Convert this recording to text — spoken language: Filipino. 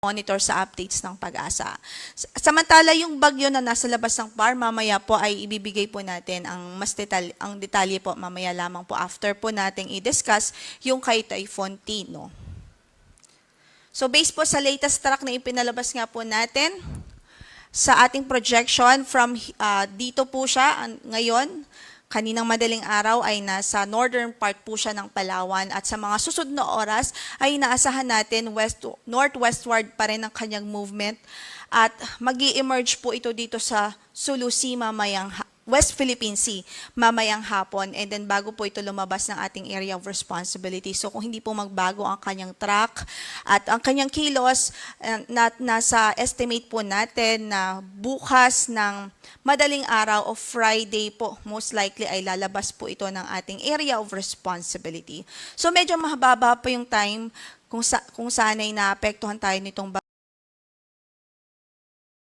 monitor sa updates ng pag-asa. Samantala yung bagyo na nasa labas ng bar, mamaya po ay ibibigay po natin ang mas detalye, ang detalye po mamaya lamang po after po nating i-discuss yung kay Typhoon Tino. So based po sa latest track na ipinalabas nga po natin, sa ating projection from uh, dito po siya ngayon, kaninang madaling araw ay nasa northern part po siya ng Palawan at sa mga susunod na oras ay inaasahan natin west northwestward pa rin ang kanyang movement. At mag emerge po ito dito sa Sulu Sea mamayang West Philippine Sea mamayang hapon and then bago po ito lumabas ng ating area of responsibility. So kung hindi po magbago ang kanyang track at ang kanyang kilos eh, na, nasa estimate po natin na bukas ng madaling araw o Friday po most likely ay lalabas po ito ng ating area of responsibility. So medyo mahaba pa yung time kung sa kung saan ay naapektuhan tayo nitong